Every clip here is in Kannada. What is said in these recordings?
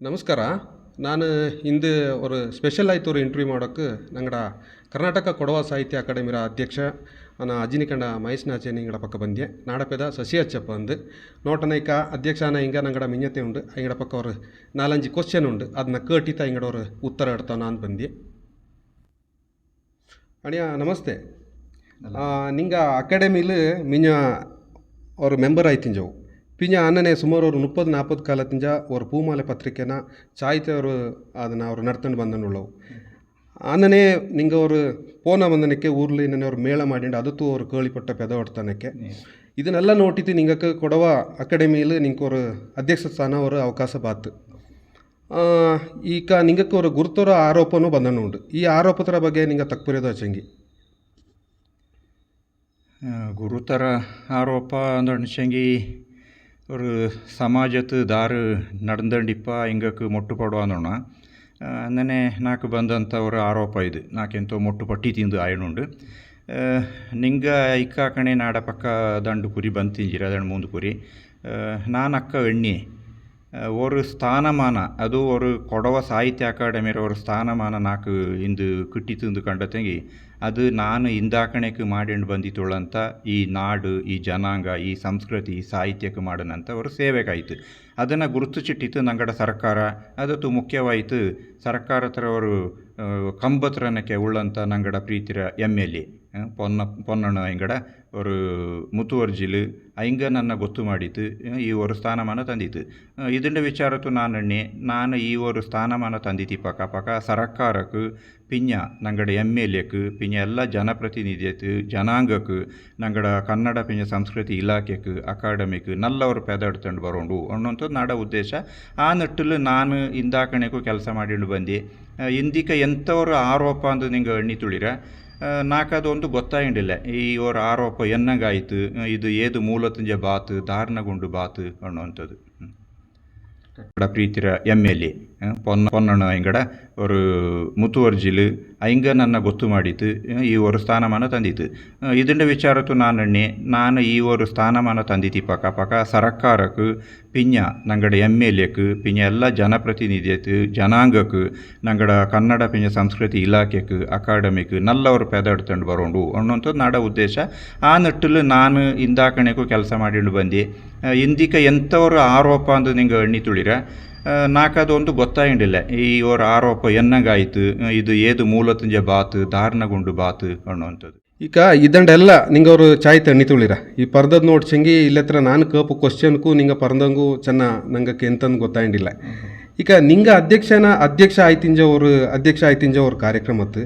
ನಮಸ್ಕಾರ ನಾನು ಇಂದು ஒரு ಸ್ಪೆಷಲ್ ಆಯ್ತು ஒரு ಇಂಟರ್ವ್ಯೂ ಮಾಡೋಕ್ಕೆ ನಂಗಡ ಕರ್ನಾಟಕ ಕೊಡವ ಸಾಹಿತ್ಯ ಅಕಾಡೆಮಿರ ಅಧ್ಯಕ್ಷ ನಾನು ಅಜಿನಿಕಂಡ ಮಹೇಶ್ ನಾಚೆ ನಿಂಗಡ ಪಕ್ಕ ಬಂದ್ಯ ನಾಡಪೆದ ಶಶಿ ಅಚ್ಚಪ್ಪ ಅಂದು ನೋಟನೈಕ ಅಧ್ಯಕ್ಷನ ಹಿಂಗ ನಂಗಡ ಮಿನ್ಯತೆ ಉಂಡು ಐಂಗಡ ಪಕ್ಕ ஒரு ನಾಲಂಜಿ ಕ್ವಶನ್ ಉಂಡು ಅದನ್ನ ಕೇಟಿತ ಇಂಗಡ ஒரு ಉತ್ತರ ಇಡ್ತಾವ ನಾನು ಬಂದೆ ಅಣಿಯ ನಮಸ್ತೆ ಆ, ನಿಂಗ ಅಕಾಡೆಮಿಲು ಮಿಂಜ ஒரு மெம்பர் ஆயித்திஞ்சவு പിന്നെ ಅನ್ನನೇ ಸುಮಾರು ಅವರು ಮುಪ್ಪದು ನಾಲ್ಪದು ಕಾಲದಿಂದ ಅವ್ರ ಪೂಮಾಲೆ ಪತ್ರಿಕೆನ ಸಾಹಿತ್ಯವರು ಅದನ್ನು ಅವರು ನಡ್ಕೊಂಡು ಬಂದನುಳ್ಳವು ಅನ್ನನೇ ನಿಂಗೆ ಅವರು ಪೋನ ಬಂದನಕ್ಕೆ ಊರ್ಲಿ ನನ್ನ ಅವರು ಮೇಳ ಮಾಡಿಂಡು ಅದಕ್ಕೂ ಅವರು ಕೇಳಿಪಟ್ಟ ಪೆದ ಹೊಡ್ತಾನಕ್ಕೆ. ಇದನ್ನೆಲ್ಲ ನೋಟಿತಿ ನಿಂಗೆ ಕೊಡವ ಅಕಾಡೆಮಿಯಲ್ಲಿ ನಿಂಗೆ ಅವರು ಅಧ್ಯಕ್ಷ ಸ್ಥಾನ ಅವರು ಅವಕಾಶ ಬಾತು. ಈಗ ನಿಂಗಕ್ಕೆ ಅವರು ಗುರುತರ ಆರೋಪನೂ ಬಂದನು ಉಂಡು ಈ ಆರೋಪತರ ಬಗ್ಗೆ ನಿಂಗೆ ತಕ್ಪುರಿಯೋದು ಚಂಗಿ ಗುರುತರ ಆರೋಪ ಅಂದ್ರೆ ಚಂಗಿ ஒரு ಸಮಾಜತ್ ದಾರು ನಡೆದಂಡಿಪ್ಪ ಹಿಂಗಕ್ಕೆ ಮೊಟ್ಟು ಪಡುವಾನೋಣ ಅನ್ನನೆ ನಾಲ್ಕು ಬಂದಂಥ ஒரு ಆರೋಪ ಇದು ನಾಕೆಂತೋ ಮೊಟ್ಟು ಪಟ್ಟಿ ತಿಂದು ಆಯನುಂಡು ನಿಂಗ ಇಕ್ಕಾಕಣೆ ನಾಡ ಪಕ್ಕ ದಂಡು ಕುರಿ ಬಂತಿಂಜಿರ ದಂಡು ಮುಂದು ಕುರಿ ನಾನು ಅಕ್ಕ ಎಣ್ಣೆ ஒரு ಸ್ಥಾನಮಾನ ಅದು ஒரு ಕೊಡವ ಸಾಹಿತ್ಯ ಅಕಾಡೆಮಿರ ஒரு ಸ್ಥಾನಮಾನ ನಾಲ್ಕು ಇಂದು ಕಿಟ್ಟಿತಂದು ಕಂಡತಂಗಿ ಅದು ನಾನು ಇಂದಾಕಣೆಗೆ ಮಾಡಿಂಡು ಬಂದಿತ್ತುಳಂತ ಈ ನಾಡು, ಈ ಜನಾಂಗ, ಈ ಸಂಸ್ಕೃತಿ, ಈ ಸಾಹಿತ್ಯಕ್ಕೆ ಮಾಡನಂತ ಅವರು ಸೇವೆಗಾಯಿತು. ಅದನ್ನು ಗುರುತಿಸಿಟ್ಟಿತ್ತು ನಂಗಡ ಸರ್ಕಾರ. ಅದತ್ತು ಮುಖ್ಯವಾಯಿತು ಸರ್ಕಾರ ಹತ್ರವರು ಕಂಬತ್ರನಕ್ಕೆ ಉಳ್ಳಂತ ನಂಗಡ ಪ್ರೀತಿರ M L A Ponna, Ponnanna ಇಂಗಡ ಅವರು ಮುತುವರ್ಜಿಲು ಹಿಂಗೆ ನನ್ನ ಗೊತ್ತು ಮಾಡಿತ್ತು ಈ ಒಂದು ಸ್ಥಾನಮಾನ ತಂದಿತ್ತು. ಇದನ್ನ ವಿಚಾರತ್ತು ನಾನಣ್ಣೆ ನಾನು ಈ ಒಂದು ಸ್ಥಾನಮಾನ ತಂದಿತ್ತು ಪಕ್ಕ ಪಕ್ಕ ಸರ್ಕಾರಕ್ಕೆ ಪಿಂಜ ನಂಗಡ ಎಂ ಎಲ್ ಎಕ್ ಪಿ ಎಲ್ಲ ಜನಪ್ರತಿನಿಧಿಯಕ್ಕೆ ಜನಾಂಗಕ್ಕೆ, ನಂಗಡ ಕನ್ನಡ ಪಿಂಜ ಸಂಸ್ಕೃತಿ ಇಲಾಖೆಗೆ ಅಕಾಡೆಮಿಕ್ ನಲ್ಲವರು ಪೆದಾಡ್ತಂಡು ಬರೋಂಡು. ಅನ್ನೋಂಥದ್ದು ನಾಡ ಉದ್ದೇಶ. ಆ ನಿಟ್ಟಲ್ಲಿ ನಾನು ಇಂದಾಕಣೆಗೂ ಕೆಲಸ ಮಾಡಿಕೊಂಡು ಬಂದೆ. ಇಂದಿಕ ಎಂಥವ್ರ ಆರೋಪ ಅಂದು ನಿಂಗೆ ಎಣ್ಣಿ ತುಳಿರ? ನಾಕದೊಂದು ಗೊತ್ತಾಗಿಂಡಿಲ್ಲ ಈ ಅವರ ಆರೋಪ ಎನ್ನಗಾಯಿತು. ಇದು ಏದು ಮೂಲತಂಜ ಬಾತು, ಧಾರಣಗೊಂಡು ಬಾತು. ಇಂಗಡ ಪ್ರೀತಿರ M L A. Ponna Ponnanna ಇಂಗಡ ஒரு ಮುತುವರ್ಜಿಲು ಐಂಗ ನನ್ನ ಗೊತ್ತು ಮಾಡಿತು ಈ ஒரு ಸ್ಥಾನಮಾನ ತಂದಿತ್ತು ಇದನ್ನ ವಿಚಾರತ್ತು ನಾನಣ್ಣೆ ನಾನು ಈ ஒரு ಸ್ಥಾನಮಾನ ತಂದಿತಿ ಪಕ್ಕ ಪಕ್ಕ ಸರ್ಕಾರಕ್ಕೆ ಪಿಂಜ ನಂಗಡ ಎಮ್ ಎಲ್ ಎಕ್ಕೆ ಪಿಂಜ ಎಲ್ಲ ಜನಪ್ರತಿನಿಧಿಯಕ್ಕೆ ಜನಾಂಗಕ್ಕೆ ನಂಗಡ ಕನ್ನಡ ಪಿಂಜ ಸಂಸ್ಕೃತಿ ಇಲಾಖೆಗೆ ಅಕಾಡೆಮಿಕ್ ನಲ್ಲವರು ಪೆದಾಡ್ತಂಡು ಬರೋಂಡು ಅನ್ನೋಂಥದ್ದು ನಾಡ ಉದ್ದೇಶ ಆ ನಿಟ್ಟಲ್ಲಿ ನಾನು ಇಂದಾಕಣೆಗೂ ಕೆಲಸ ಮಾಡಿಕೊಂಡು ಬಂದೆ ಇಂದಿಕ ಎಂಥವ್ರ ಆರೋಪ ಅಂದು ನಿಂಗೆ ಎಣ್ಣಿ ತುಳಿರ നാക്കതൊന്നും ಗೊತ್ತಾಯಿಂಡಿಲ್ಲ. ಈ ഓർ ಆರೋಪ ಎನ್ನಂಗಾಯ್ತು ಇದು ಏದು ಮೂಲತುಂಜ ಬಾತು ಧಾರಣಗೊಂಡು ಬಾತು ಅನ್ನುವಂಥದ್ದು. ಈಗ ಇದಂಡೆಲ್ಲ ನಿಂಗೆ ಅವರು ಚಾಯ್ ತಣ್ಣಿ ತುಳಿರ. ಈ ಪರ್ದದ್ ನೋಡಿ ಚಂಗಿ ಇಲ್ಲತ್ರ ನಾನು ಕಪ್ ಕ್ವಶನ್ಗೂ ನಿಂಗೆ ಪರ್ದಂಗೂ ಚೆನ್ನ ನಂಗಕ್ಕೆ ಎಂತಂದು ಗೊತ್ತಾಯಿಂಡಿಲ್ಲ. ಈಗ ನಿಂಗ ಅಧ್ಯಕ್ಷನ ಅಧ್ಯಕ್ಷ ಆಯ್ತಿಂಜ ಅವರು ಅಧ್ಯಕ್ಷ ಆಯ್ತಿಂಜ ಅವ್ರ ಕಾರ್ಯಕ್ರಮತ್ತು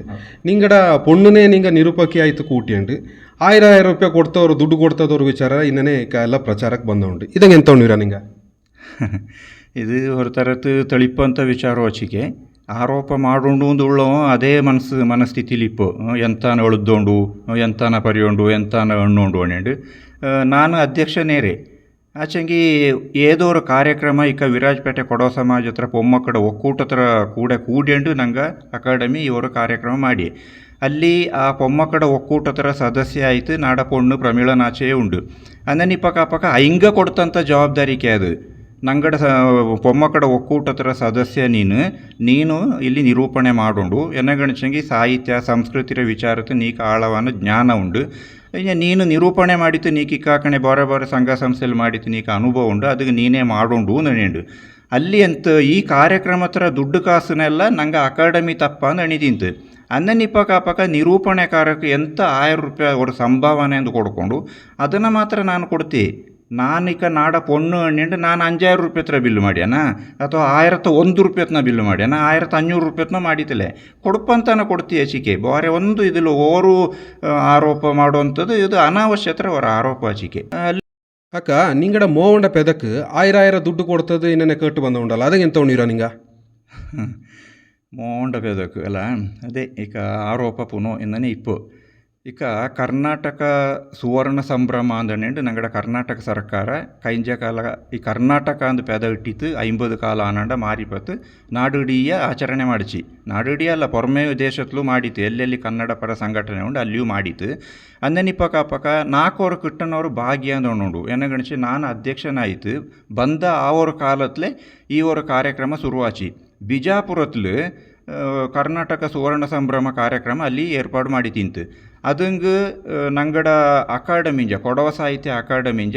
ನಿಂಗಡ ಪೊಣ್ಣುನೇ ನಿಂಗ ನಿರೂಪಕಿ ಆಯ್ತು ಕೂಟಿಯಂಡು. ಆಯ್ರ ಆಯ್ರ ರೂಪಾಯಿ ಕೊಡ್ತವ್ರು ದುಡ್ಡು ಕೊಡ್ತದವ್ರ ವಿಚಾರ ಇನ್ನೇ ಈಗ ಎಲ್ಲ ಪ್ರಚಾರಕ್ಕೆ ಬಂದವನು ಇದಂಗೆ ಎಂತವನಿರ ನಿಂಗೆ? ಇದು ಹೊರತರತ್ತು ತಳಿಪ್ಪಂಥ ವಿಚಾರ ವಚಿಕೆ ಆರೋಪ ಮಾಡೋಂಡು ಒಂದು ಉಳ್ಳವ, ಅದೇ ಮನಸ್ಸು ಮನಸ್ಥಿತಿಲಿಪ್ಪು ಎಂತಾನ ಎಳುದ್ದೋಂಡು ಎಂತಾನ ಪರಿಯೋಂಡು, ಎಂತಾನ ಅಣ್ಣೋಂಡು ಅಣ್ಣೆಂಡು ನಾನು ಅಧ್ಯಕ್ಷನೇರೆ. ಆಚೆಂಗಿ ಏದೋ ಒಂದು ಕಾರ್ಯಕ್ರಮ ಇಕ್ಕ ವಿರಾಜಪೇಟೆ ಕೊಡೋ ಸಮಾಜ ಹತ್ರ ಪೊಮ್ಮಕ್ಕಡ ಒಕ್ಕೂಟ ಹತ್ರ ಕೂಡ ಕೂಡ್ಯಂಡು ನಂಗೆ ಅಕಾಡೆಮಿ ಇವರು ಕಾರ್ಯಕ್ರಮ ಮಾಡಿ. ಅಲ್ಲಿ ಆ ಪೊಮ್ಮಕ್ಕಡ ಒಕ್ಕೂಟ ಹತ್ರ ಸದಸ್ಯ ಆಯಿತು ನಾಡಪೊಣ್ಣು ಪ್ರಮೀಳನಾಚೆಯೇ ಪ್ರಮೀಳನಾಚೆ ಉಂಡು. ಅಂದನಿಪ್ಪಕ್ಕ ಅಪ್ಪಕ್ಕ ಪಕ್ಕ ಐಂಗ ಕೊಡ್ತಂಥ ಜವಾಬ್ದಾರಿಕೆ ಅದು. ನಂಗಡ ಸ ಪೊಮ್ಮಕ್ಕಡ ಒಕ್ಕೂಟ ಹತ್ರ ಸದಸ್ಯ ನೀನು. ನೀನು ಇಲ್ಲಿ ನಿರೂಪಣೆ ಮಾಡೋಂಡು. ಎನ್ನಗಣಚಂಗಿ ಸಾಹಿತ್ಯ, ಸಂಸ್ಕೃತಿರ ವಿಚಾರಕ್ಕೆ ನೀಕ ಆಳವಾನ ಜ್ಞಾನ ಉಂಡು. ನೀನು ನಿರೂಪಣೆ ಮಾಡಿತ್ತು ನೀ ಕಿಕ್ಕಾಕಣೆ ಬಾರೆ ಬಾರೆ ಸಂಘ ಸಂಸ್ಥೆಯಲ್ಲಿ ಮಾಡಿತ್ತು ನೀಕ ಅನುಭವ ಉಂಡು. ಅದಕ್ಕೆ ನೀನೇ ಮಾಡೋಂಡು ನೆನೆಂಡು ಅಲ್ಲಿ ಅಂತ ಈ ಕಾರ್ಯಕ್ರಮ ಹತ್ರ ದುಡ್ಡು ಕಾಸನ್ನೆಲ್ಲ ನಂಗೆ ಅಕಾಡೆಮಿ ತಪ್ಪ ಅಂತ ಅಣಿದಿಂತು. ಪಕ್ಕ ನಿರೂಪಣೆ ಕಾರ್ಯಕ್ಕೆ ಎಂತ ಆಯಿರ ರೂಪಾಯಿ ಅವ್ರ ಸಂಭಾವನೆ ಎಂದು ಕೊಡ್ಕೊಂಡು. ಅದನ್ನು ಮಾತ್ರ ನಾನು ಕೊಡ್ತಿ. ನಾನು ಈಗ ನಾಡ ಪೊಣ್ಣು ಹಣ್ಣಿಂಡು ನಾನು ಅಂಜಾರು ರುಪಾಯ್ತ್ರ ಬಿಲ್ ಮಾಡ್ಯಾನ? ಅಥವಾ ಆಯಿರತ್ತ ಒಂದು ರೂಪಾಯತ್ನ ಬಿಲ್ ಮಾಡ್ಯಾನ? ಆಯಿರತ್ತ ಅഞ്ഞൂറ് ರುಪಾಯ್ತ್ನ ಮಾಡಿದ್ದಲೆ ಕೊಡ್ಪಂತನ ಕೊಡ್ತೀಯ ಚಿಕೆ ಬಾರೆ ಒಂದು ಇದಿಲ್ಲ ಓರು ಆರೋಪ ಮಾಡುವಂಥದ್ದು ಇದು ಅನಾವಶ್ಯತ್ರ ಅವರ ಆರೋಪ ಚಿಕೆ ಅಕ್ಕ ನಿಂಗಡ ಮೋಂಡ ಪೆದಕ್ ಆಯಿರ ಆಯಿರ ದುಡ್ಡು ಕೊಡ್ತದೆ ಇನ್ನೇ ಕಟ್ಟು ಬಂದ ಉಂಡಲ್ಲ ಅದಕ್ಕೆ ಎಂತ ಉಂಡಿರ ನಿಂಗ? ಮೋಂಡ ಪೆದಕ್ ಅಲ್ಲ ಅದೇ ಈಗ ಆರೋಪ ಪುನೋ ಇನ್ನೇ ಇಪ್ಪು. ಇಕ ಕರ್ನಾಟಕ ಸುವರ್ಣ ಸಂಭ್ರಮ ಅಂದನೆಂಡು ನಂಗಡ ಕರ್ನಾಟಕ ಸರ್ಕಾರ ಕೈಂಜ ಕಾಲ, ಈ ಕರ್ನಾಟಕ ಅಂದು ಪೆದ ಇಟ್ಟಿತ್ತು, ಐಂಬದು ಕಾಲ ಆನಂಡ ಮಾರಿಪತ್ತು, ನಾಡುಡಿಯ ಆಚರಣೆ ಮಾಡಿಸಿ ನಾಡುಡಿ ಅಲ್ಲ ಪೊರ್ಮೆ ದೇಶತ್ಲು ಮಾಡಿತ್ತು, ಎಲ್ಲೆಲ್ಲಿ ಕನ್ನಡ ಪರ ಸಂಘಟನೆ ಉಂಡು ಅಲ್ಲಿಯೂ ಮಾಡಿತ್ತು. ಅಂದನಿಪ್ಪಕ ಅಪ್ಪಕ ನಾಲ್ಕವರು ಕಿಟ್ಟನವರು ಉಂಡು. ಎನ ಏನಗಣಿಸಿ ನಾನು ಅಧ್ಯಕ್ಷನಾಯಿತು, ಬಂದ ಆವರ ಕಾಲತ್ಲೆ ಈ ಒಂದು ಕಾರ್ಯಕ್ರಮ ಶುರುವಾಚಿ ಬಿಜಾಪುರತ್ಲು ಕರ್ನಾಟಕ ಸುವರ್ಣ ಸಂಭ್ರಮ ಕಾರ್ಯಕ್ರಮ ಅಲ್ಲಿ ಏರ್ಪಾಡು ಮಾಡಿ ತಿಂತು ಅದಂಗೆ ನಂಗಡ ಅಕಾಡೆಮಿಂಜ, ಕೊಡವ ಸಾಹಿತ್ಯ ಅಕಾಡೆಮಿಂಜ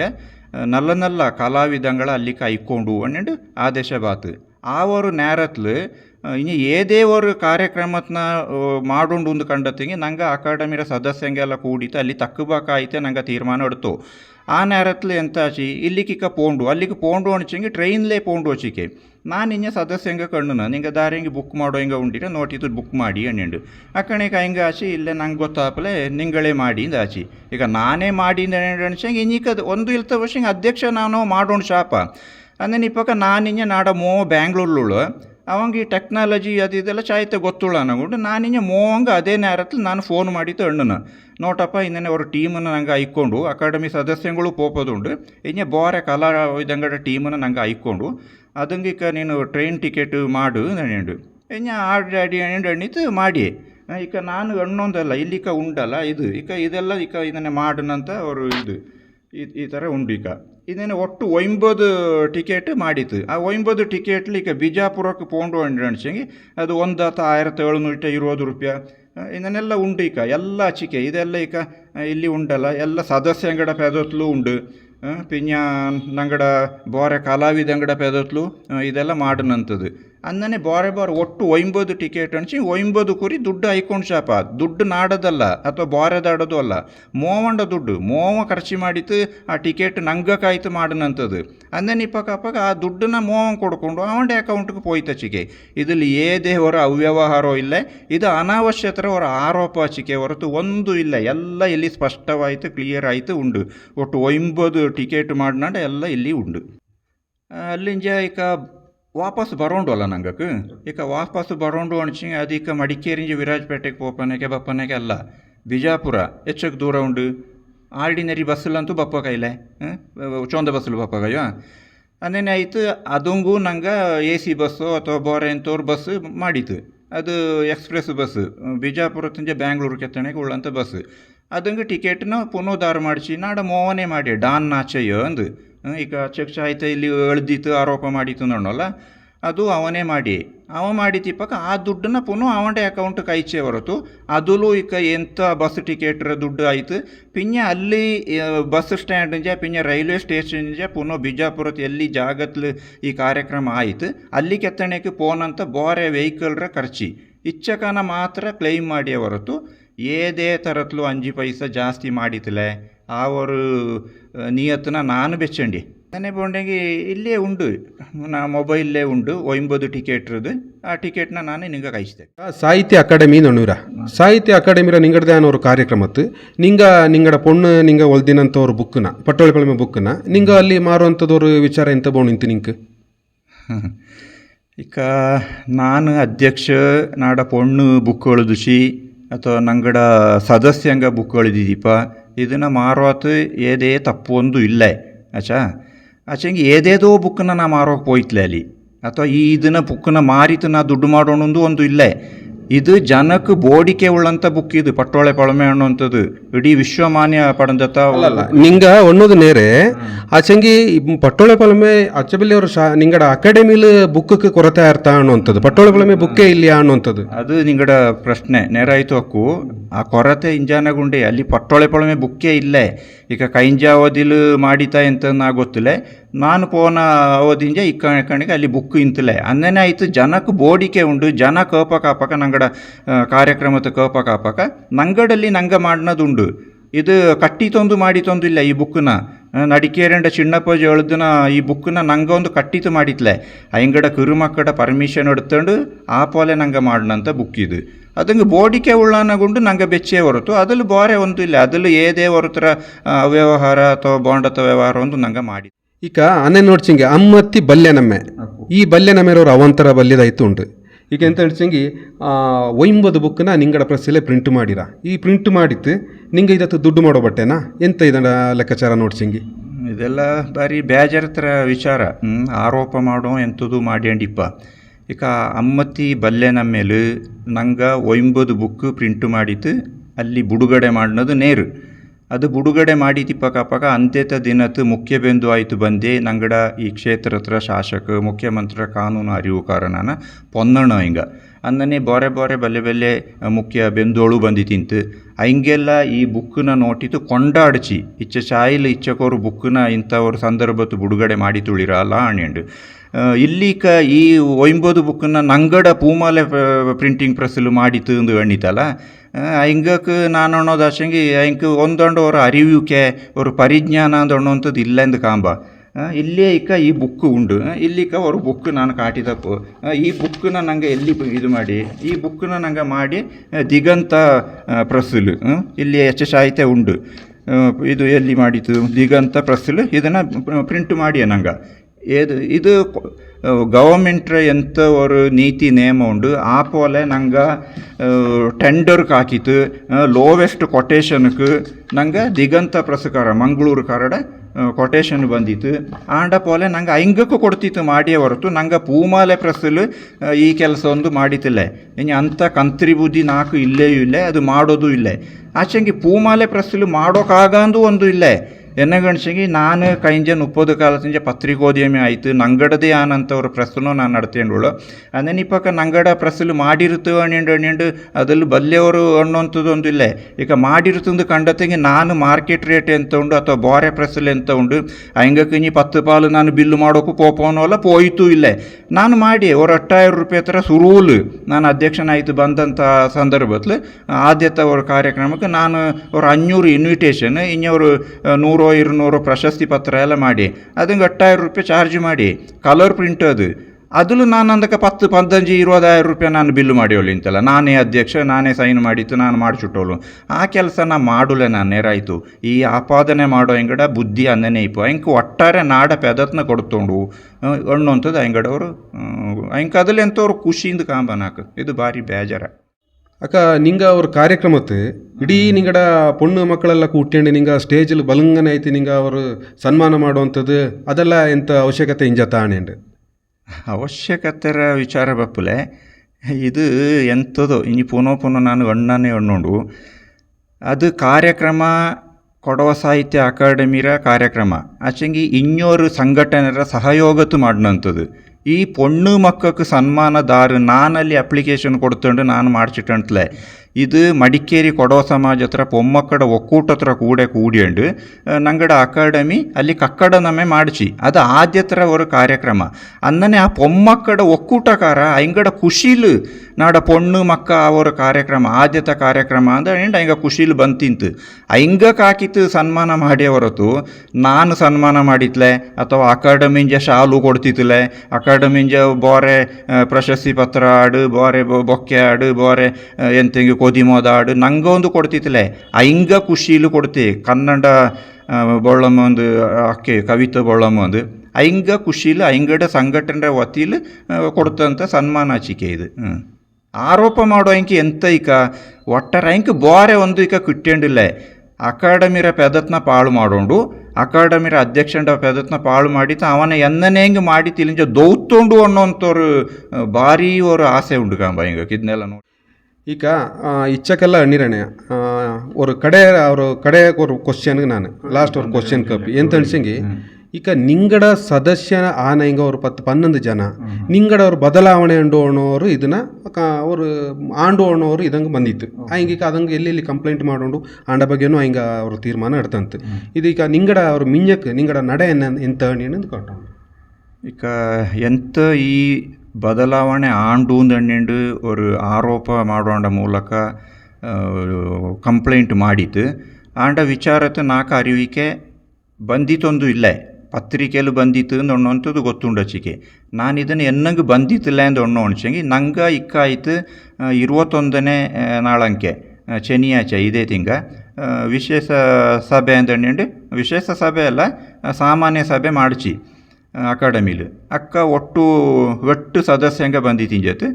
ನಲ್ಲ ನಲ್ಲ ಕಲಾವಿದಂಗಳ ಅಲ್ಲಿ ಕೈಕೊಂಡು ಅನ್ನೆಂಡು ಆದೇಶ ಬಾತು. ಆ ಒಂದು ನೇರತ್ಲು ಇನ್ನು ಏದೇ ಒಂದು ಕಾರ್ಯಕ್ರಮತ್ನ ಮಾಡೋಂಡು ಒಂದು ಕಂಡತ್ತಿಗೆ ನಂಗೆ ಅಕಾಡೆಮಿರ ಸದಸ್ಯಂಗೆಲ್ಲ ಕೂಡಿತು ಅಲ್ಲಿ ತಕ್ಕಬಾಕಾಯ್ತು ನಂಗೆ ತೀರ್ಮಾನ ಎಡ್ತು ಆ ನೇರತ್ಲು ಎಂತಾಚಿ ಇಲ್ಲಿಕ್ಕಿಕ್ಕ ಇಲ್ಲಿಕಿಕ್ಕ ಪೋಂಡು, ಅಲ್ಲಿಗೆ ಪೋಂಡು ಅಣಿಚಂಗೆ ಟ್ರೈನ್ಲೇ ಪೋಂಡು ವಚಿಕೆ ನಾನು ಹಿಂಗೆ ಸದಸ್ಯ ಹಿಂಗೆ ಕಣ್ಣು ನಿಂಗೆ ದಾರಿ ಹಿಂಗೆ ಬುಕ್ ಮಾಡೋ ಹಿಂಗೆ ಉಂಟಿರ ನೋಟಿತು ಬುಕ್ ಮಾಡಿ ಎಣ್ಣೆಂಡು ಅಕ್ಕಣೆಕ ಹಿಂಗೆ ಆಚೆ, ಇಲ್ಲೇ ನಂಗೆ ಗೊತ್ತಾಪಲೆ, ನಿಂಗಳೇ ಮಾಡಿ ಆಚೆ. ಈಗ ನಾನೇ ಮಾಡಿ ಅಣಿಸಂಗೆ ಇನ್ನಿಕದು ಒಂದು ಇಲ್ತ ವರ್ಷಂಗೆ ಅಧ್ಯಕ್ಷ ನಾನು ಮಾಡೋಣ ಶಾಪ. ಅಂದರೆ ಇಪ್ಪಕ್ಕ ನಾನಿಂಜ ನಾಡ ಮೋ ಬ್ಯಾಂಗ್ಳೂರ್ಲುಳು, ಅವಂಗೆ ಈ ಟೆಕ್ನಾಲಜಿ ಅದು ಇದೆಲ್ಲ ಚಾಯ್ತ ಗೊತ್ತುಳ್ಳ ಅನ್ಕೊಂಡು ಮೋ ಮೋಂಗ ಅದೇ ನೇರത്തിൽ ನಾನು ಫೋನ್ ಮಾಡಿತ್ತು ಅಣ್ಣನ. ನೋಟಪ್ಪ ಇನ್ನೇ ಅವ್ರ ಟೀಮನ್ನು ನಂಗೆ ಐಕೊಂಡು ಅಕಾಡೆಮಿ ಸದಸ್ಯಗಳು ಪೋಪದುಂಡು ಇನ್ನೇ ಬೋರೆ ಕಲಾ ಇದಂಗಡ ಟೀಮನ್ನು ನಂಗೆ ಐಕೊಂಡು ಇಕ್ಕ ನೀನು ಟ್ರೈನ್ ಟಿಕೆಟ್ ಮಾಡು ನಾನು ಇನ್ನು ಆಡಿ ಅಣ್ಣಿತು ಮಾಡಿ ಈಗ ನಾನು ಅಣ್ಣೊಂದಲ್ಲ ಇಲ್ಲಿಕ ಉಂಡಲ್ಲ ಇದು. ಈಗ ಇದೆಲ್ಲ ಈಗ ಇದನ್ನೇ ಮಾಡನಂತ ಅವರು ಇದು, ಈ ಈ ಥರ ಉಂಡು ಈಗ ಇದನ್ನು ಒಟ್ಟು ಒಂಬದು ಟಿಕೆಟ್ ಮಾಡಿತ್ತು ಆ ಒಂಬದು ಟಿಕೆಟ್ಲಿ ಈಗ ಬಿಜಾಪುರಕ್ಕೆ ಪೋಂಡು ಅಣ್ಣಿ ಅದು ಒಂದು ಹತ್ತು, ಆಯಿರತ್ತ, ಏಳುನೂರ ಇರುವುದು ರೂಪಾಯಿ. ಇದನ್ನೆಲ್ಲ ಉಂಡು ಈಗ ಎಲ್ಲ ಚಿಕೆ ಇದೆಲ್ಲ ಈಗ ಇಲ್ಲಿ ಉಂಡಲ್ಲ ಎಲ್ಲ ಸದಸ್ಯಂಗಡ ಪೆದತ್ಲು ಉಂಡು ಆ, ಪಿಂಜ ನಂಗಡ ಬೋರೆ ಕಲಾವಿದಂಗಡ ಪೆದತ್ಲು ಆ, ಇದೆಲ್ಲ ಮಾಡನಂಥದ್ದು ಅಂದನೆ ಬಾರೆ ಬಾರ ಒಟ್ಟು ಒಂಬದು ಟಿಕೆಟ್ ಅಣಿಸಿ ಒಂಬದು ಕುರಿ ದುಡ್ಡು ಐಕೊಂಡು ಶಾಪ. ದುಡ್ಡು ನಾಡೋದಲ್ಲ ಅಥವಾ ಬಾರದಾಡೋದು ಅಲ್ಲ. ಮೋವಂಡ ದುಡ್ಡು. ಮೋವ ಖರ್ಚು ಮಾಡಿತ್ತು, ಆ ಟಿಕೆಟ್ ನಂಗಕ್ಕಾಯ್ತು ಮಾಡನಂಥದ್ದು ಅಂದನೆ ಇಪ್ಪಕ್ಕ ಅಪ್ಪಗ ಆ ದುಡ್ಡನ್ನ ಮೋವಂ ಕೊಡ್ಕೊಂಡು ಅವಂಡ ಅಕೌಂಟ್ಗೆ ಪೋಯ್ತಚಿಕೆ ಇದಲ್ಲಿ ಏದೇ ಹೊರ ಅವ್ಯವಹಾರೋ ಇಲ್ಲ, ಇದು ಅನಾವಶ್ಯಕರ ಅವರ ಆರೋಪ ಚಿಕೆ ಹೊರತು ಒಂದು ಇಲ್ಲ. ಎಲ್ಲ ಇಲ್ಲಿ ಸ್ಪಷ್ಟವಾಯಿತು ಕ್ಲಿಯರ್ ಆಯಿತು, ಉಂಡು. ಒಟ್ಟು ಒಂಬದು ಟಿಕೆಟ್ ಮಾಡ್ನಾಂಡ ಎಲ್ಲ ಇಲ್ಲಿ ಉಂಡು. ಅಲ್ಲಿಂಜ ಈಗ ವಾಪಸ್ ಬರೋಂಡು ಅಲ್ಲ ನಂಗಕ್ಕೆ. ಈಗ ವಾಪಸ್ ಬರೋಂಡು ಅಣ್ಚಿ ಅದೀಕ ಮಡಿಕೇರಿಂಜಿ ವಿರಾಜಪೇಟೆಗೆ ಪೋಪನೆಗೆ ಬಪ್ಪನೆಗೆ ಅಲ್ಲ. ಬಿಜಾಪುರ ಹೆಚ್ಚಕ್ಕೆ ದೂರ ಉಂಡು. ಆರ್ಡಿನರಿ ಬಸ್ಸಲ್ಲಂತೂ ಬಪ್ಪ ಕೈಲೆ ಚೊಂದ ಬಸ್ಸಲು ಬಪ್ಪ ಕೈಯೋ ಅದೇನೇ ಆಯಿತು, ಅದಂಗೂ ನಂಗೆ ಎ ಸಿ ಬಸ್ಸು ಅಥವಾ ಬೋರೆ ಅಂತವ್ರ ಬಸ್ ಮಾಡಿತು. ಅದು ಎಕ್ಸ್ಪ್ರೆಸ್ ಬಸ್ ಬಿಜಾಪುರದಿಂದ ಬ್ಯಾಂಗ್ಳೂರು ಕೆತ್ತಣೆಗೆ ಉಳ್ಳಂಥ ಬಸ್ ಅದಂಗೆ ಟಿಕೆಟ್ನ ಪುನೋದ್ಧಾರ ಮಾಡಿಸಿ ನಾಡ ಮೋವನೆ ಮಾಡಿ ಡಾನ್ ನಾಚಯ್ಯ ಅಂದು. ಈಗ ಅಧ್ಯಕ್ಷ ಆಯ್ತು ಇಲ್ಲಿ ಎಳ್ದಿತ್ತು ಆರೋಪ ಮಾಡಿತ್ತು ನೋಡೋಲ್ಲ ಅದು ಅವನೇ ಮಾಡಿ. ಅವ ಮಾಡಿತಿಪ್ಪಕ ಆ ದುಡ್ಡನ್ನ ಪುನಃ ಅವಂಡೆ ಅಕೌಂಟ್ ಕೈಚೆ ಹೊರತು ಅದೂ ಈಗ ಎಂಥ ಬಸ್ ಟಿಕೆಟ್ರ ದುಡ್ಡು ಆಯ್ತು. ಪಿನ್ನೆ ಅಲ್ಲಿ ಬಸ್ ಸ್ಟ್ಯಾಂಡ್ಂಜ ಪಿನ್ನೆ ರೈಲ್ವೆ ಸ್ಟೇಷನ್ಜ ಪುನಃ ಬಿಜಾಪುರತ್ ಎಲ್ಲಿ ಜಾಗತ್ಲು ಈ ಕಾರ್ಯಕ್ರಮ ಆಯ್ತು. ಅಲ್ಲಿ ಕೆತ್ತಣೆಗೆ ಪೋನಂತ ಬೋರೆ ವೆಹಿಕಲ್ರ ಖರ್ಚಿ. ಇಚ್ಚಕನ ಮಾತ್ರ ಕ್ಲೈಮ್ ಮಾಡಿ ಹೊರತು, ಏದೇ ಥರತ್ಲು ಅಂಜಿ ಪೈಸ ಜಾಸ್ತಿ ಮಾಡಿತಲೆ ಅವರು ഒരു ನಾನು ಬೆಚ್ಚಂಡಿ ನನಗೆ പോണ്ടെങ്കിൽ ಇಲ್ಲೇ ಉಂಡು ನಾ ಮೊಬೈಲ್ಲೇ ಉಂಡು ಒಂಬತ್ತು ಟಿಕೆಟ್ ಇರೋದು ಆ ಟಿಕೆಟ್ನ ನಾನೇ ನಿಂಗೆ ಕಾಯಿಸ್ತೆ ಸಾಹಿತ್ಯ ಅಕಾಡೆಮಿ ನೋಡಿರ ಸಾಹಿತ್ಯ ಅಕಾಡೆಮಿರ ನಿಂಗಡದೇ ಅನ್ನೋ ಒಂದು ಕಾರ್ಯಕ್ರಮತ್ತು ನಿಂಗ ನಿಂಗಡ ಪೊಣ್ಣು ನಿಂಗ ಹೊಲ್ದಿನಂಥ ಅವ್ರ ಪಟ್ಟೋಳಿ ಕಳಮೆ ಬುಕ್ಕನ ನಿಂಗ ಅಲ್ಲಿ ಮಾರುವಂಥದ್ದವ್ರ ವಿಚಾರ ಎಂತ ಬೋಣ ನಿಂತು ನಿಂಗೆ ಈಗ ನಾನು ಅಧ್ಯಕ್ಷ ನಾಡ ಪೊಣ್ಣು ಬುಕ್ಗಳು ದುಷಿ ಅಥವಾ ನಂಗಡ ಸದಸ್ಯಂಗ ಬುಕ್ ಇದನ್ನು ಮಾರೋತ್ ಏದೇ ತಪ್ಪು ಒಂದು ಇಲ್ಲ. ಆಚಾ? ಆಚೆಂಗೆ ಏದೇದೋ ಬುಕ್ಕನ್ನ ನಾ ಮಾರೋಕೆ ಪೋಯ್ತ್ಲೆ ಅಲ್ಲಿ. ಅಥವಾ ಈ ಇದನ್ನ ಬುಕ್ಕನ್ನ ಮಾರಿತು ನಾ ದುಡ್ಡು ಮಾಡೋಣೊಂದು ಒಂದು ಇಲ್ಲೇ. ಇದು ಜನಕ್ಕೆ ಬೋಡಿಕೆ ಉಳ್ಳಂತ ಬುಕ್ ಇದು. ಪಟ್ಟೋಳೆ ಪಳಮೆ ಅನ್ನುವಂಥದ್ದು. ಇಡೀ ವಿಶ್ವಮಾನ್ಯ ಅಲ್ಲ ನಿಂಗ ಒಣ್ಣದು ನೇರೆ ಆಚಂಗಿ ಪಟ್ಟೋಳೆ ಪಳಮೆ ಅಚ್ಚಬಲ್ಲಿ ಅವರು ನಿಂಗಡ ಅಕಾಡೆಮಿಲ್ ಬುಕ್ಕಕ್ಕೆ ಕೊರತೆ ಇರ್ತಾ ಅನ್ನುವಂಥದ್ದು. ಪಟ್ಟೋಳೆ ಪಳಮೆ ಬುಕ್ಕೇ ಇಲ್ಲ ಅನ್ನುವಂಥದ್ದು. ಅದು ನಿಂಗಡ ಪ್ರಶ್ನೆ. ನೇರಾಯ್ತು ಅಕ್ಕು. ಆ ಕೊರತೆ ಇಂಜಾನಗುಂಡೆ. ಅಲ್ಲಿ ಪಟ್ಟೋಳೆ ಪೊಳಮೆ ಬುಕ್ಕೇ ಇಲ್ಲೇ. ಈಗ ಕೈಂಜಾವದಿಲು ಮಾಡಿತಾ ಎಂತ ನಾ ಗೊತ್ತಿಲ್ಲ. ನಾನು ಪೋನ ಅವಧಿಂಜ ಇಕ್ಕ ಕಣಿಗೆ ಅಲ್ಲಿ ಬುಕ್ ಇಂತಲೆ. ಅಂದನೆ ಆಯಿತು, ಜನಕ್ಕೆ ಬೋಡಿಕೆ ಉಂಡು ಜನ ಕೋಪ ಕಾಪಕ, ನಂಗಡ ಕಾರ್ಯಕ್ರಮದ ಕೋಪ ಕಾಪಕ. ನಂಗಡಲ್ಲಿ ನಂಗ ಮಾಡಿನದುಂಡು ಇದು ಕಟ್ಟಿತೊಂದು ಮಾಡಿತೊಂದು ಇಲ್ಲ ಈ ಬುಕ್ನ. ನಡಿಕೇರಂಡ ಚಿಣ್ಣಪ್ಪ ಎಳ್ದನ ಈ ಬುಕ್ನ ನಂಗೆ ಒಂದು ಕಟ್ಟಿತು ಮಾಡಿತ್ಲೆ ಹೆಂಗಡ ಕಿರುಮಕ್ಕಡ ಪರ್ಮಿಷನ್ ಎಡ್ತಂಡು ಆ ಪೋಲೆ ನಂಗೆ ಮಾಡಿನಂತ ಬುಕ್ ಇದು. ಅದಂಗೆ ಬೋಡಿಕೆ ಉಳ್ಳಾನಗುಂಡು ನಂಗೆ ಬೆಚ್ಚೆ ಹೊರತು. ಅದಲ್ಲಿ ಬೋರೆ ಒಂದು ಇಲ್ಲ ಅದಲ್ಲಿ ಏದೇ ಹೊರತರ ಅವ್ಯವಹಾರ ಅಥವಾ ಬಾಂಡತ ವ್ಯವಹಾರ ಒಂದು ನಂಗೆ ಮಾಡಿ ಈಗ ಅನೆ ನೋಡ್ಚಿಂಗೆ ಅಮ್ಮತ್ತಿ ಬಲ್ಯ ನಮ್ಮೆ. ಈ ಬಲ್ಯ ನಮ್ಮೆರವ್ರು ಅವಂತರ ಬಲ್ಯದಾಯ್ತು ಉಂಟು. ಈಗ ಎಂತ ಹೇಳ್ಸಂಗಿ ಒಯ್ಂಬದು ಬುಕ್ನ ನಿಂಗಡ ಪ್ರೆಸ್ಸಲ್ಲೇ ಪ್ರಿಂಟ್ ಮಾಡಿರ. ಈ ಪ್ರಿಂಟ್ ಮಾಡಿತ್ತು ನಿಂಗೆ ಇದತ್ತು ದುಡ್ಡು ಮಾಡೋ ಬಟ್ಟೆನಾ? ಎಂತ ಇದನ್ನ ಲೆಕ್ಕಾಚಾರ ನೋಡ್ಸಂಗಿ ಇದೆಲ್ಲ ಬಾರಿ ಬೇಜಾರತ್ರ ವಿಚಾರ? ಆರೋಪ ಮಾಡೋ ಎಂಥದ್ದು ಮಾಡ್ಯಂಡಿಪ್ಪ ಈಗ ಅಮ್ಮತ್ತಿ ಬಲ್ಲೆ ಮೇಲೆ ನಂಗೆ ಒಂಬತ್ತು ಬುಕ್ ಪ್ರಿಂಟ್ ಮಾಡಿತ್ತು. ಅಲ್ಲಿ ಬಿಡುಗಡೆ ಮಾಡಿನದು ನೇರು. ಅದು ಬಿಡುಗಡೆ ಮಾಡಿದಿಪ್ಪಗ ಅಂತ್ಯತ ದಿನತ್ತು ಮುಖ್ಯ ಬಿಂದು ಆಯಿತು ಬಂದೆ. ನಂಗಡ ಈ ಕ್ಷೇತ್ರ ಹತ್ರ ಶಾಸಕ, ಮುಖ್ಯಮಂತ್ರಿ ಕಾನೂನು ಅರಿವು ಕಾರಣನ ಪೊನ್ನಣ ಹಿಂಗ ಅಂದನೆ ಬೋರೆ ಬೋರೆ ಬಲ್ಲೆ ಬಲ್ಲೆ ಮುಖ್ಯ ಬೆಂದೋಳು ಬಂದಿತಿಂತು ಹಂಗೆಲ್ಲ ಈ ಬುಕ್ಕನ್ನ ನೋಟಿತು ಕೊಂಡಾಡ್ಚಿ. ಇಚ್ಚ ಚಾಯಿಲ್ ಇಚ್ಚಕೋರು ಬುಕ್ಕನ್ನ ಇಂಥವ್ರ ಸಂದರ್ಭತ್ತು ಬಿಡುಗಡೆ ಮಾಡಿ ತುಳಿರಲ್ಲ ಅಣ್ಯಂಡು ಇಲ್ಲಿಕ ಈ ಒಂಬೋದು ಬುಕ್ಕನ್ನ ನಂಗಡ ಪೂಮಾಲೆ ಪ್ರಿಂಟಿಂಗ್ ಪ್ರೆಸ್ಸಲ್ಲಿ ಮಾಡಿತು ಎಂದು ಎಣ್ಣಿತಲ್ಲ? ಹಿಂಗಕ್ಕೆ ನಾನು ಅನ್ನೋದು ಅಷ್ಟಂಗೆ ಹಿಂಗೆ ಒಂದೊಂದು ಅವರ ಅರಿವಿಕೆ, ಅವ್ರ ಪರಿಜ್ಞಾನ ಅಂದು ಇಲ್ಲ ಎಂದು ಕಾಂಬ. ಇಲ್ಲೇ ಇಕ್ಕ ಈ ಬುಕ್ ಉಂಡು. ಇಲ್ಲಿಕ ಅವ್ರ ಬುಕ್ ನಾನು ಕಾಟಿದಪ್ಪು. ಈ ಬುಕ್ಕನ್ನ ನಂಗೆ ಎಲ್ಲಿ ಇದು ಮಾಡಿ? ಈ ಬುಕ್ಕನ್ನ ನಂಗೆ ಮಾಡಿ ದಿಗಂತ ಪ್ರೆಸ್ಸಲು ಇಲ್ಲಿ ಎಚ್ ಸಾಹಿತ್ಯ ಉಂಡು. ಇದು ಎಲ್ಲಿ ಮಾಡಿತು ದಿಗಂತ ಪ್ರೆಸ್ಸಲು ಇದನ್ನು ಪ್ರಿಂಟ್ ಮಾಡಿ ನಂಗೆ. ಏದು ಇದು ಗೌರ್ಮೆಂಟ್ರ ಎಂತ ಒಂದು ನೀತಿ ನೇಮ ಉಂಡು ಆ ಪೋಲೆ ನಂಗೆ ಟೆಂಡರ್ಗೆ ಹಾಕಿತು ಲೋವೆಸ್ಟ್ ಕೊಟೇಶನ್ಗೆ ನಂಗೆ ದಿಗಂತ ಪ್ರಸಕಾರ, ಮಂಗಳೂರು ಕರಡ ಕೊಟೇಶನ್ ಬಂದಿತ್ತು. ಆಂಡ ಪೋಲೆ ನಂಗೆ ಐಂಗಕ್ಕೂ ಕೊಡ್ತಿತ್ತು ಮಾಡಿಯೇ ಹೊರತು. ನಂಗೆ ಪೂಮಾಲೆ ಪ್ರೆಸ್ಸಲು ಈ ಕೆಲಸ ಒಂದು ಮಾಡಿತಿಲ್ಲ. ಇನ್ನು ಅಂಥ ಕಂತ್ರಿ ಬುದ್ಧಿ ನಾಲ್ಕು ಇಲ್ಲೇ ಇಲ್ಲೇ, ಅದು ಮಾಡೋದು ಇಲ್ಲೇ. ಆಚೆಂಗೆ ಪೂಮಾಲೆ ಪ್ರೆಸ್ಸಲು ಮಾಡೋಕ್ಕಾಗಂದು ಒಂದು ಇಲ್ಲೇ. ಎನ್ನಗಣಿಸಿಗೆ ನಾನು ಕೈಂಜನ್ ಮುಪ್ಪದು ಕಾಲದಿಂದ ಪತ್ರಿಕೋದ್ಯಮಿ ಆಯಿತು. ನಂಗಡದೇ ಆನಂತವ್ರ ಪ್ರೆಸ್ಸನ್ನು ನಾನು ನಡ್ತೇಂಡುಳು ಅದನ್ನ ಇಪ್ಪಕ್ಕ ನಂಗಡ ಪ್ರೆಸ್ಸಲ್ಲಿ ಮಾಡಿರುತ್ತು ಅಣ್ಣಿಂಡು ಅಣ್ಣಿಂಡು ಅದಲ್ಲಿ ಬಲ್ಲೆಯವರು ಅನ್ನೋಂಥದ್ದೊಂದು ಇಲ್ಲೇ. ಈಗ ಮಾಡಿರುತ್ತಂದು ಕಂಡತೆಗೆ ನಾನು ಮಾರ್ಕೆಟ್ ರೇಟ್ ಎಂತ ಉಂಡು ಅಥವಾ ಬೋರೆ ಪ್ರೆಸ್ಸಲ್ಲಿ ಎಂತ ಉಂಡು ಹಂಗಕ್ಕೆ ನೀ ಪತ್ತು ಪಾಲು ನಾನು ಬಿಲ್ಲು ಮಾಡೋಕ್ಕೂ ಕೋಪವನೋ ಅಲ್ಲ ಪೋಯಿತು ಇಲ್ಲೇ. ನಾನು ಮಾಡಿ, ಅವ್ರ ಎಟ್ಟಾಯಿರ ರೂಪಾಯಿ ಹತ್ರ ಸುರೂಲು. ನಾನು ಅಧ್ಯಕ್ಷನಾಯಿತು ಬಂದಂಥ ಸಂದರ್ಭದಲ್ಲಿ ಆದ್ಯತೆ ಅವ್ರ ಕಾರ್ಯಕ್ರಮಕ್ಕೆ ನಾನು ಅವ್ರ ಅഞ്ഞൂರು ಇನ್ವಿಟೇಷನ್ ಇನ್ನವರು ನೂರೋ ഇരുന്നൂറോ ಪ್ರಶಸ್ತಿ ಪತ್ರ ಎಲ್ಲ ಮಾಡಿ ಅದಂಗೆ ಎಟ್ಟಾಯಿರ ರೂಪಾಯಿ ಚಾರ್ಜ್ ಮಾಡಿ ಕಲರ್ ಪ್ರಿಂಟ್ ಅದು ಅದಲು ನಾನು ಅಂದಕ್ಕೆ ಪತ್ತು ಪದ್ನಂಜು ಇರುವದಾಯಿರ ರೂಪಾಯಿ ನಾನು ಬಿಲ್ಲು ಮಾಡಿಯೋಳು ಇಂತಲ್ಲ ನಾನೇ ಅಧ್ಯಕ್ಷ ನಾನೇ ಸೈನ್ ಮಾಡಿತ್ತು ನಾನು ಮಾಡಿಸುಟ್ಟೋಳು ಆ ಕೆಲಸ ನಾ ಮಾಡುಲೆ ನಾನು ನೇರಾಯಿತು ಈ ಆಪಾದನೆ ಮಾಡೋ ಹೆಂಗಡ ಬುದ್ಧಿ ಅಂದನೆ ಇಪ್ಪು ಹೆಂಗೆ ಒಟ್ಟಾರೆ ನಾಡ ಪೆದತ್ನ ಕೊಡ್ತೊಂಡು ಅಣ್ಣಂಥದ್ದು ಹೆಂಗಡವರು ಹೆಂಗೆ ಅದಲ್ಲಿ ಎಂಥವ್ರು ಖುಷಿಯಿಂದ ಕಾಂಬನಾಕ ಇದು ಭಾರಿ ಬೇಜಾರ ಅಕ್ಕ, ನಿಂಗ ಅವ್ರ ಕಾರ್ಯಕ್ರಮತ್ತೆ ಇಡೀ ನಿಂಗಡ ಪೊಣ್ಣು ಮಕ್ಕಳೆಲ್ಲ ಕೂಟ್ಕೊಂಡು ನಿಂಗ ಸ್ಟೇಜಲ್ಲಿ ಬಲಂಗನೆ ಐತಿ ನಿಂಗ ಅವರು ಸನ್ಮಾನ ಮಾಡುವಂಥದ್ದು, ಅದೆಲ್ಲ ಎಂಥ ಅವಶ್ಯಕತೆ ಇಂಜ ತಾಣೆಂಡು ಅವಶ್ಯಕತೆರ ವಿಚಾರ ಬಪ್ಪಲೆ, ಇದು ಎಂಥದೋ ಇನಿ ಪುನಃ ಪುನಃ ನಾನು ಅಣ್ಣನೇ ಅಣ್ಣೋಡು ಅದು ಕಾರ್ಯಕ್ರಮ ಕೊಡವ ಸಾಹಿತ್ಯ ಅಕಾಡೆಮಿರ ಕಾರ್ಯಕ್ರಮ. ಆಚೆಂಗಿ ಇನ್ನೋರು ಸಂಘಟನೆರ ಸಹಯೋಗತ್ತು ಮಾಡಿನಂಥದ್ದು ಈ ಪೊಣ್ಣು ಮಕ್ಕಕ್ಕೆ ಸನ್ಮಾನ ದಾರು ನಾನಲ್ಲಿ ಅಪ್ಲಿಕೇಶನ್ ಕೊಡ್ತಂಡು ನಾನು ಮಾಡಿಸಿಟ್ಟಂಟ್ಲೆ ಇದು ಮಡಿಕೇರಿ ಕೊಡೋ ಸಮಾಜ ಹತ್ರ ಪೊಮ್ಮಕ್ಕಡ ಒಕ್ಕೂಟ ಹತ್ರ ಕೂಡೆ ಕೂಡಿಯಂಡು ನಂಗಡ ಅಕಾಡೆಮಿ ಅಲ್ಲಿ ಕಕ್ಕಡ ನಮ್ಮೆ ಮಾಡಿಸಿ ಅದು ಆದ್ಯತರ ಅವರ ಕಾರ್ಯಕ್ರಮ ಅಂದನೆ ಆ ಪೊಮ್ಮಕ್ಕಡ ಒಕ್ಕೂಟಕಾರ ಐಂಗಡ ಖುಷಿಲು ನಾಡ ಪೊಣ್ಣು ಮಕ್ಕ ಅವರ ಕಾರ್ಯಕ್ರಮ ಆದ್ಯತ ಕಾರ್ಯಕ್ರಮ ಅಂದ್ರೆ ಹಿಂಗ ಖುಷಿಲು ಬಂತಿಂತು ಐಂಗಕ್ಕೆ ಕಾಕಿತು ಸನ್ಮಾನ ಮಾಡಿ ಹೊರತು ನಾನು ಸನ್ಮಾನ ಮಾಡಿತ್ಲೆ ಅಥವಾ ಅಕಾಡೆಮಿಂಜ ಶಾಲು ಕೊಡ್ತಿತ್ತಲೆ ಅಕಾಡೆಮಿಂಜ ಬೋರೆ ಪ್ರಶಸ್ತಿ ಪತ್ರ ಆಡು ಬೋರೆ ಬೊಕ್ಕೆ ಆಡು ಬೋರೆ ಎಂತೆಂಗೆ ಕೊದಿಮೋದ ಆಡು ನಂಗೆ ಒಂದು ಕೊಡ್ತಿತ್ತಲೆ ಐಂಗ ಖುಷಿಲು ಕೊಡ್ತಿ ಕನ್ನಡ ಬೊಳ್ಳಮ್ಮ ಒಂದು ಅಕ್ಕೆ ಕವಿತೆ ಬೊಳ್ಳಮ್ಮ ಒಂದು ಐಂಗ ಖುಷಿಲು ಐಂಗಡ ಸಂಘಟನೆ ವತಿಲು ಕೊಡ್ತಂಥ ಸನ್ಮಾನ ಆಚಿಕೆ ಇದು. ಆರೋಪ ಮಾಡೋ ಅಂಕಿ ಎಂತ ಇಕ ಒಟ್ಟಾರೆ ಇಂಕ ಬೋರೆ ಒಂದು ಈಗ ಕಿಟ್ಟೆಂಡಿಲ್ಲ ಅಕಾಡೆಮಿರ ಪೆದತ್ನ ಪಾಳು ಮಾಡೋಂಡು ಅಕಾಡೆಮಿರ ಅಧ್ಯಕ್ಷಂಡ ಪೆದತ್ನ ಪಾಳು ಮಾಡಿತ್ತು ಅವನ ಎನ್ನನೇ ಹಿಂಗೆ ಮಾಡಿ ತಿಳಿಂಜ ದೌತ್ತೊಂಡು ಅನ್ನೋಂಥವ್ರು ಭಾರಿ ಅವರು ಆಸೆ ಉಂಡು ಕಾಂಬ ಹಿಂಗೆ ಇದನ್ನೆಲ್ಲ ನೋಡಿ ಈಗ ಇಚ್ಚಕ್ಕೆಲ್ಲ ಹಣ್ಣಿರಣೆ ಒಂದು ಕಡೆ ಅವರು ಕಡೆ ಅವ್ರ ಕ್ವಶನ್ಗೆ ನಾನು ಲಾಸ್ಟ್ ಅವ್ರ ಕ್ವಶನ್ ಕಪ್ಪಿ. ಎಂತ ಅನ್ಸಂಗಿ ಈಗ ನಿಂಗಡ ಸದಸ್ಯನ ಆನ ಹಿಂಗೆ ಅವ್ರು ಪತ್ತು ಪನ್ನೊಂದು ಜನ ನಿಂಗಡ ಅವ್ರ ಬದಲಾವಣೆ ಅಂಡು ಅಂಡೋಣವರು ಇದನ್ನ ಅವರು ಆಂಡೋಣವರು ಇದಂಗೆ ಬಂದಿತ್ತು. ಹಿಂಗೆ ಅದಂಗೆ ಎಲ್ಲೆಲ್ಲಿ ಕಂಪ್ಲೇಂಟ್ ಮಾಡೋಂಡು ಆಂಡ ಬಗ್ಗೆನೂ ಹಿಂಗೆ ಅವ್ರ ತೀರ್ಮಾನ ಇಡ್ತಂತ ಇದೀಗ ನಿಂಗಡ ಅವ್ರ ಮಿಂಜಕ್ಕೆ ನಿಂಗಡ ನಡೆ ಎಂತ ಹಣ್ಣು ಈಗ ಎಂತ ಈ ಬದಲಾವಣೆ ಆಂಡೂಂದಣ್ಣೆಂಡು ಒರು ಆರೋಪ ಮಾಡೋಂಡ ಮೂಲಕ ಕಂಪ್ಲೇಂಟ್ ಮಾಡಿತ್ತು ಆಂಡ ವಿಚಾರತ ನಾಲ್ಕು ಅರಿವಿಕೆ ಬಂದಿತ್ತೊಂದು ಇಲ್ಲ. ಪತ್ರಿಕೆಯಲ್ಲಿ ಬಂದಿತ್ತು ಅನ್ನೋಂಥದ್ದು ಗೊತ್ತುಂಡಚಿಗೆ ನಾನು ಇದನ್ನು ಎನ್ನಂಗೆ ಬಂದಿತ್ತಿಲ್ಲ ಎಂದು ಅನ್ನೋ ಅನ್ಸಂಗೆ, ನಂಗೆ ಇಕ್ಕಾಯ್ತು ಇರುವತ್ತೊಂದನೇ ನಾಳಂಕೆ ಚೆನಿಯಾಚ ಇದೇ ತಿಂಗ ವಿಶೇಷ ಸಭೆ ಅಂತಂಡು ವಿಶೇಷ ಸಭೆ ಅಲ್ಲ ಸಾಮಾನ್ಯ ಸಭೆ ಮಾಡಿಸಿ ಅಕಾಡೆಮಿಲು. ಅಕ್ಕ ಒಟ್ಟು ಒಟ್ಟು ಸದಸ್ಯಂಗ ಜೊತೆ.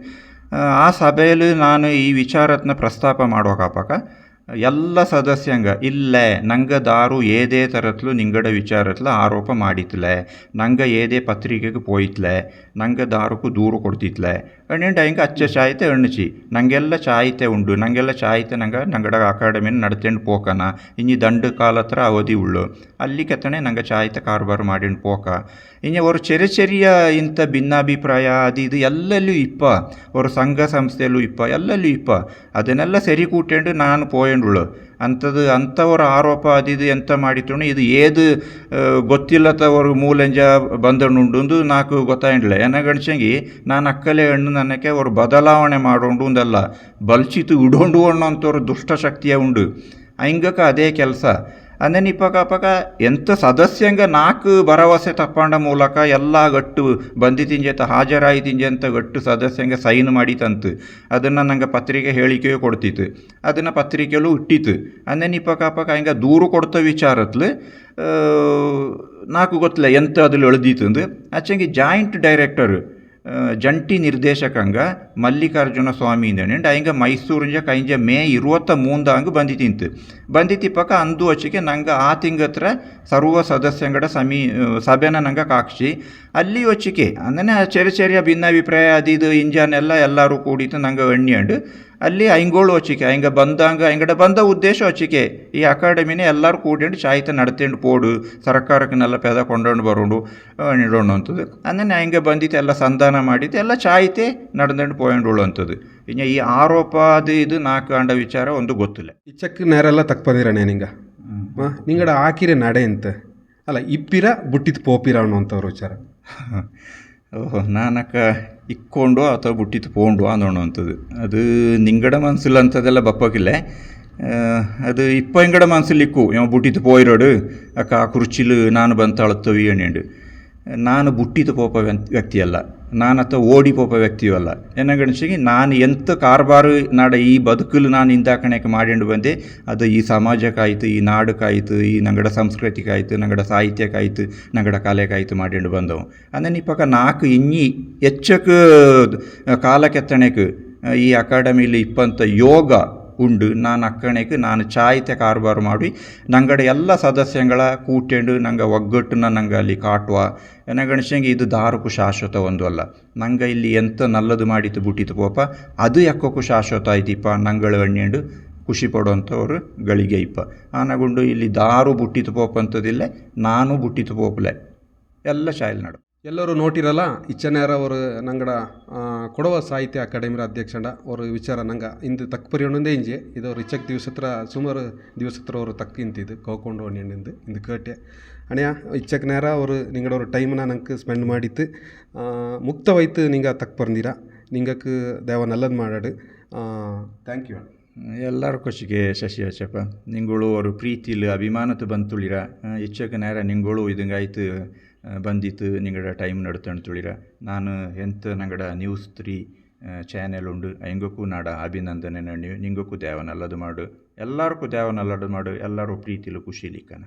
ಆ ಸಭೆಯಲ್ಲಿ ನಾನು ಈ ವಿಚಾರತ್ನ ಪ್ರಸ್ತಾಪ ಮಾಡುವಾಕಪ್ಪಾಕ ಎಲ್ಲ ಸದಸ್ಯಂಗ ಇಲ್ಲೇ, ನಂಗೆ ದಾರು ಏದೇ ಥರತ್ಲು ನಿಂಗಡ ವಿಚಾರತ್ಲ ಆರೋಪ ಮಾಡಿತ್ಲೆ ನಂಗೆ ಏದೇ ಪತ್ರಿಕೆಗೆ ಪೋಯಿತ್ಲೆ, ನಂಗೆ ದಾರುಕು ದೂರು ಕೊಡ್ತಿತ್ಲೆ ಅಣ್ಣಿಂಟ ಹಿಂಗೆ ಅಚ್ಚ ಚಾಯ್ತೆ ಎಣ್ಣಚಿ ನಂಗೆಲ್ಲ ಚಾಯ್ತೆ ಉಂಡು ನಂಗೆಲ್ಲ ಚಾಯ್ತೆ ನಂಗೆ ನಂಗಡ ಅಕಾಡೆಮಿನ ನಡ್ತೇಂಡು ಪೋಕನ ಇಂಜಿ ದಂಡು ಕಾಲ ಹತ್ರ ಅವಧಿ ಉಳ್ಳು ಅಲ್ಲಿ ಕೆತ್ತನೆ ನಂಗೆ ಚಾಯ್ತೆ ಕಾರ್ಬಾರ್ ಮಾಡಿಂಡು ಪೋಕ ಇನ್ನು ಅವರು ಚೆರಿ ಚೆರಿಯ ಇಂಥ ಭಿನ್ನಾಭಿಪ್ರಾಯ ಅದು ಇದು ಎಲ್ಲೆಲ್ಲೂ ಇಪ್ಪ ಅವರು ಸಂಘ ಸಂಸ್ಥೆಯಲ್ಲೂ ಇಪ್ಪ ಎಲ್ಲೆಲ್ಲೂ ಇಪ್ಪ ಅದನ್ನೆಲ್ಲ ಸರಿ ಕೂಟೆಂಡು ನಾನು ಪೋಯಂಡುಳು ಅಂಥದ್ದು ಅಂಥವ್ರ ಆರೋಪ ಅದಿದು ಎಂತ ಮಾಡಿತ್ತು ಇದು ಏದು ಆ, ಗೊತ್ತಿಲ್ಲದವರು ಮೂಲಂಜ ಅಂದು ನಾಲ್ಕು ಗೊತ್ತಾಯಿಲ್ಲ ಏನಗಣ್ಸಂಗಿ ನಾನು ಅಕ್ಕಲೆ ಹಣ್ಣು ನನಗೆ ಅವರು ಬದಲಾವಣೆ ಮಾಡೋಂಡು ಅಂದಲ್ಲ. ಬಲ್ಚಿತು ಇಡೋಂಡು ಅಂಥವ್ರು ದುಷ್ಟಶಕ್ತಿಯ ಉಂಡು. ಹಂಗಕ ಅದೇ ಕೆಲಸ. ಅಂದನ್ ಇಪ್ಪಕ ಅಪ್ಪಕ ಎಂಥ ಸದಸ್ಯಂಗ ನಾಲ್ಕು ಭರವಸೆ ತಪ್ಪಂಡ ಮೂಲಕ ಎಲ್ಲ ಗಟ್ಟು ಬಂದಿತಿಂಜೆತ ಹಾಜರಾಯಿತಿಂಜೆ ಅಂತ ಗಟ್ಟು ಸದಸ್ಯಂಗ ಸೈನ್ ಮಾಡಿತಂತು ಅದನ್ನು ನಂಗೆ ಪತ್ರಿಕೆ ಹೇಳಿಕೆಯೂ ಕೊಡ್ತಿತ್ತು. ಅದನ್ನು ಪತ್ರಿಕೆಯಲ್ಲೂ ಇಟ್ಟಿತ್ತು ಅಂದೇನು ಇಪ್ಪಕ ಅಪ್ಪಕ ಹಿಂಗೆ ದೂರು ಕೊಡ್ತ ವಿಚಾರತ್ಲು ನಾಲ್ಕು ಗೊತ್ತಿಲ್ಲ ಎಂಥ ಅದ್ರಲ್ಲಿ ಎಳ್ದಿತ್ತು ಅಂದು. ಆಚೆಂಗೆ ಜಾಯಿಂಟ್ ಡೈರೆಕ್ಟರ್ ಜಂಟಿ ನಿರ್ದೇಶಕಂಗ ಮಲ್ಲಿಕಾರ್ಜುನ ಸ್ವಾಮಿ ಇಂದ ಅಯ್ಯಂಗ ಮೈಸೂರಿಂಜ ಕೈಂಜ ಮೇ ಇರುವತ್ತ ಮೂಂದಾಂಗ್ ಬಂದಿತಿ ಪಕ್ಕ ಅಂದು ಅಚ್ಚಿಗೆ ನಂಗೆ ಆ ತಿಂಗತ್ರ ಸರ್ವ ಸದಸ್ಯಂಗಡ ಸಮಿ ಸಭೆನ ನಂಗೆ ಕಾಕ್ಷಿ ಅಲ್ಲಿ ಹೊಚ್ಚಿಕೆ ಅಂದರೆ ಚೆರಿ ಚೆರಿಯ ಭಿನ್ನಾಭಿಪ್ರಾಯ ಅದಿದು ಇದು ಇಂಜನ್ ಎಲ್ಲ ಎಲ್ಲರೂ ಕೂಡಿತು ನಂಗೆ ಎಣ್ಣಿಯಂಡು ಅಲ್ಲಿ ಐಂಗೋಳು ಹಚ್ಚಿಕೆ ಹಿಂಗೆ ಬಂದಂಗೆ ಹಿಂಗಡೆ ಬಂದ ಉದ್ದೇಶ ಹಚ್ಚಿಕೆ ಈ ಅಕಾಡೆಮಿನೇ ಎಲ್ಲರೂ ಕೂಡಿಂಡು ಚಾಯ್ತ ನಡ್ತೇಂಡು ಪೋಡು ಸರ್ಕಾರಕ್ಕನ್ನೆಲ್ಲ ಪೆದ ಕೊಂಡೊಂಡು ಬರೋಂಡು ನಿಡೋಣ ಅಂಥದ್ದು ಅಂದರೆ ಹಿಂಗೆ ಬಂದಿತ್ತು ಎಲ್ಲ ಸಂಧಾನ ಮಾಡಿದ್ದು ಎಲ್ಲ ಚಾಯ್ತೆ ನಡೆದಂಡು ಪೋಯಂಡುಳು ಅಂಥದ್ದು ಇನ್ನು ಈ ಆರೋಪ ಅದು ಇದು ನಾಲ್ಕು ಅಂಡ ವಿಚಾರ ಒಂದು ಗೊತ್ತಿಲ್ಲ. ಇಚ್ಚಕ್ಕೆ ನೇರೆಲ್ಲ ತಕ್ಕ ನಿಂಗೆ? ನಿಂಗಡ ಹಾಕಿರೆ ನಡೆ ಅಂತ ಅಲ್ಲ ಇಪ್ಪಿರ ಬುಟ್ಟಿತ್ ಪೋಪಿರ ಅನ್ನುವಂಥವ್ರ ವಿಚಾರ. ನಾನಕ ಇಕ್ಕೊಂಡು ಅಥವಾ ಬುಟ್ಟಿತ್ತು ಪೋಂಡು ಅಂದೋಣ ಅಂಥದ್ದು. ಅದು ನಿಂಗಡ ಮನಸ್ಸಿಲ್ಲ ಅಂಥದ್ದೆಲ್ಲ ಬಪ್ಪಕ್ಕಿಲ್ಲ. ಅದು ಇಪ್ಪ ಇಂಗಡ ಮನ್ಸಿಲ್ಲ ಇಕ್ಕು. ಇವ ಬುಟ್ಟಿತ್ತು ಪೋಯಿರೋಡು. ಅಕ್ಕ, ಆ ಕುರ್ಚಿಲು ನಾನು ಅಳುತ್ತವಿ ಎಣ್ಣೆಂಡು ನಾನು ಬುಟ್ಟಿತು ಪೋಪ ವ್ಯಕ್ತಿಯಲ್ಲ. ನಾನು ಅಥವಾ ಓಡಿ ಪೋಪ ವ್ಯಕ್ತಿಯೂ ಅಲ್ಲ. ಎನ್ನಗಣಿಸಿಗೆ ನಾನು ಎಂತ ಕಾರ್ಬಾರು ನಾಡ ಈ ಬದುಕಲು ನಾನು ಇಂದಾಕಣೆಗೆ ಮಾಡಿಂಡು ಬಂದೆ, ಅದು ಈ ಸಮಾಜಕ್ಕಾಯ್ತು, ಈ ನಾಡಕ್ಕಾಯ್ತು, ಈ ನಂಗಡ ಸಂಸ್ಕೃತಿಗಾಯಿತು ನಂಗಡ ಸಾಹಿತ್ಯಕ್ಕಾಯ್ತು, ನಂಗಡ ಕಲೆಗಾಯ್ತು ಮಾಡಿಂಡು ಬಂದವು. ಅಂದ್ರೆ ಇಪ್ಪಕ ನಾಲ್ಕು ಇನ್ನಿ ಹೆಚ್ಚಕ್ಕೆ ಕಾಲ ಕೆತ್ತಣೆಗೆ ಈ ಅಕಾಡೆಮಿಲಿ ಇಪ್ಪಂತ ಯೋಗ ಉಂಡು. ನಾನು ಅಕ್ಕಣೆಗೆ ನಾನು ಚಾಯಿತೆ ಕಾರ್ಬಾರು ಮಾಡಿ ನಂಗಡ ಎಲ್ಲ ಸದಸ್ಯಗಳ ಕೂಟೆಂಡು ನಂಗೆ ಒಗ್ಗಟ್ಟನ್ನ ನಂಗೆ ಅಲ್ಲಿ ಕಾಟುವ. ನನಗಣಿಸಂಗೆ ಇದು ದಾರುಕು ಶಾಶ್ವತ ಒಂದು ಅಲ್ಲ. ನಂಗೆ ಇಲ್ಲಿ ಎಂತ ನಲ್ಲದು ಮಾಡಿತು ಬುಟ್ಟಿತು ಪೋಪ. ಅದು ಯಾಕೋಕು ಶಾಶ್ವತ ಆಯ್ತಿಪ್ಪ? ನಂಗಳು ಎಣ್ಣೆಂಡು ಖುಷಿ ಪಡುವಂಥವ್ರು ಗಳಿಗೆ ಇಪ್ಪ. ಆನಗುಂಡು ಇಲ್ಲಿ ದಾರು ಬುಟ್ಟಿತು ಪೋಪ ಅಂತದಿಲ್ಲ, ನಾನು ಬುಟ್ಟಿತು ಪೋಪ್ಲೆ. ಎಲ್ಲ ಶಾಯಲ್ ನಡು. ಎಲ್ಲರೂ ನೋಟಿರಲ್ಲ ಇಚ್ಚನಾರ ಅವರು ನಂಗಡ ಕೊಡವ ಸಾಹಿತ್ಯ ಅಕಾಡೆಮಿರ ಅಧ್ಯಕ್ಷಂಡ ಅವರು ವಿಚಾರ ನಂಗೆ ಇಂದು ತಕ್ಕ ಪರಿಯೊಂದೇ ಇಂಜೆ. ಇದು ಅವ್ರು ಇಚ್ಚಕ್ ದಿವಸತ್ರ, ಸುಮಾರು ದಿವಸತ್ರ ಅವರು ತಕ್ಕ ಇಂತಿದ್ದು ಕೋಕೊಂಡು ಹಣ್ಣಿಂದು ಇಂದು ಕೇಟೆ ಅಣ್ಣ ಇಚ್ಚಕ್ ನೇರ ಅವರು ನಿಂಗಡ ಅವ್ರ ಟೈಮ್ನ ನಂಗೆ ಸ್ಪೆಂಡ್ ಮಾಡಿತ್ತು. ಮುಕ್ತವಾಯ್ತು ನಿಂಗೆ ತಕ್ಕ ಬಂದಿರ ನಿಂಗಕ್ಕೆ ದೇವ ನಲ್ಲದು ಮಾಡಾಡು. ಥ್ಯಾಂಕ್ ಯು ಎಲ್ಲರ ಖುಷಿಗೆ ಶಶಿ ಹಚ್ಚಪ್ಪ ನಿಂಗಳು ಅವರು ಪ್ರೀತಿಲಿ ಅಭಿಮಾನತು ಬಂತುಳಿರ. ಹೆಚ್ಚಕ್ಕೆ ನೇರ ನಿಂಗಳು ಇದಂಗಾಯ್ತು. ಬಂದಿತ್ತು, ನಿಂಗಡ ಟೈಮ್ ನಡ್ತಂಡು ತುಳಿರ. ನಾನು ಎಂತ ನಂಗಡ ನ್ಯೂಸ್ ತ್ರೀ ಚಾನೆಲ್ ಉಂಡು, ಹೆಂಗಕ್ಕೂ ನಾಡ ಅಭಿನಂದನೆ ನಡಿ ನಿಂಗಕ್ಕೂ ದೇವನಲ್ಲದು ಮಾಡು. ಎಲ್ಲರಿಗೂ ದೇವನಲ್ಲದು ಮಾಡು ಎಲ್ಲರೂ ಪ್ರೀತಿಲು ಖುಷಿಲಿಕ್ಕನ